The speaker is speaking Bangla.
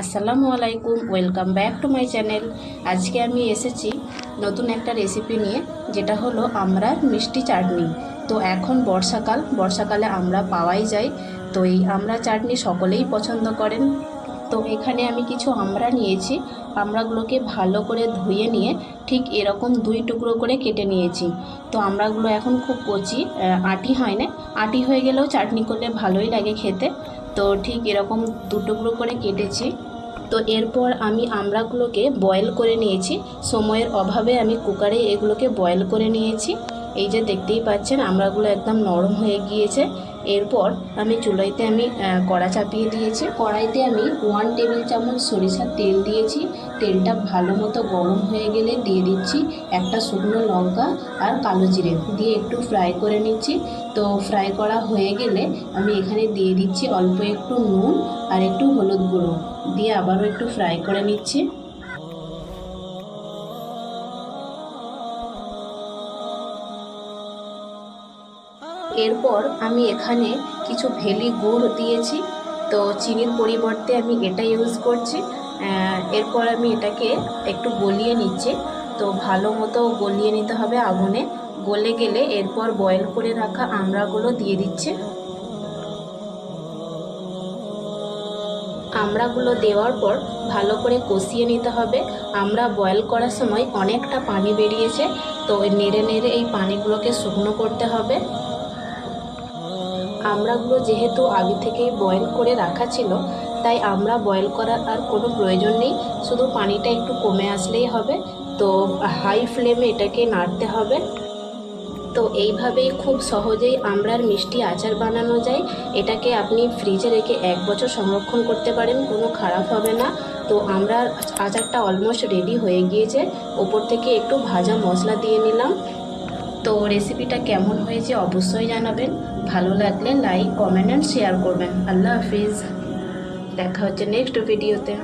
আসসালামু আলাইকুম, welcome back to my channel. আজকে আমি এসেছি নতুন একটা রেসিপি নিয়ে, যেটা হলো আমরার মিষ্টি চাটনি। তো এখন বর্ষাকাল, বর্ষাকালে আমরা পাওয়াই যায়। তো এই আমরা চাটনি সকলেই পছন্দ করেন। তো এখানে আমি কিছু আমড়া নিয়েছি। আমড়াগুলোকে ভালো করে ধুয়ে নিয়ে ঠিক এরকম দুই টুকরো করে কেটে নিয়েছি। তো আমড়াগুলো এখন খুব কচি আটি হয় না। আটি হয়ে গেলেও চাটনি করলে ভালোই লাগে খেতে। তো ঠিক এরকম দু টুকরো করে কেটেছি। তো এরপর আমি আমড়াগুলোকে বয়েল করে নিয়েছি। সময়ের অভাবে আমি কুকারে এগুলোকে বয়েল করে নিয়েছি। এই যে দেখতেই পাচ্ছেন আমড়াগুলো একদম নরম হয়ে গিয়েছে। এরপর আমি চুলাইতে আমি কড়া চাপিয়ে দিয়েছি। কড়াইতে আমি ওয়ান টেবিল চামচ সরিষার তেল দিয়েছি। তেলটা ভালো মতো গরম হয়ে গেলে দিয়ে দিচ্ছি একটা শুকনো লঙ্কা আর কালো জিরে। দিয়ে একটু ফ্রাই করে নিচ্ছি। তো ফ্রাই করা হয়ে গেলে আমি এখানে দিয়ে দিচ্ছি অল্প একটু নুন আর একটু হলুদ গুঁড়ো। দিয়ে আবারও একটু ফ্রাই করে নিচ্ছি। এরপর আমি এখানে কিছু ভেলি গুড় দিয়েছি। তো চিনির পরিবর্তে আমি এটা ইউজ করছি। এরপর আমি এটাকে একটু গলিয়ে নিচ্ছি। তো ভালো মতো গলিয়ে নিতে হবে আগুনে। গলে গেলে এরপর বয়েল করে রাখা আমড়াগুলো দিয়ে দিচ্ছে। আমড়াগুলো দেওয়ার পর ভালো করে কষিয়ে নিতে হবে। আমরা বয়েল করার সময় অনেকটা পানি বেরিয়েছে। তো নেড়ে নেড়ে এই পানিগুলোকে শুকনো করতে হবে। আমড়াগুলো যেহেতু আগে থেকেই বয়েল করে রাখা ছিল, তাই আমরা বয়েল করার আর কোনো প্রয়োজন নেই। শুধু পানিটা একটু কমে আসলেই হবে। তো হাই ফ্লেমে এটাকে নাড়তে হবে। তো এইভাবেই খুব সহজেই আমড়ার মিষ্টি আচার বানানো যায়। এটাকে আপনি ফ্রিজে রেখে এক বছর সংরক্ষণ করতে পারেন, কোনো খারাপ হবে না। তো আমরা আচারটা অলমোস্ট রেডি হয়ে গিয়েছে। ওপর থেকে একটু ভাজা মশলা দিয়ে নিলাম। তো রেসিপিটা কেমন হয়েছে অবশ্যই জানাবেন। ভালো লাগলে লাইক কমেন্ট অ্যান্ড শেয়ার করবেন। আল্লাহ হাফিজ। দেখা হচ্ছে নেক্সট ভিডিওতে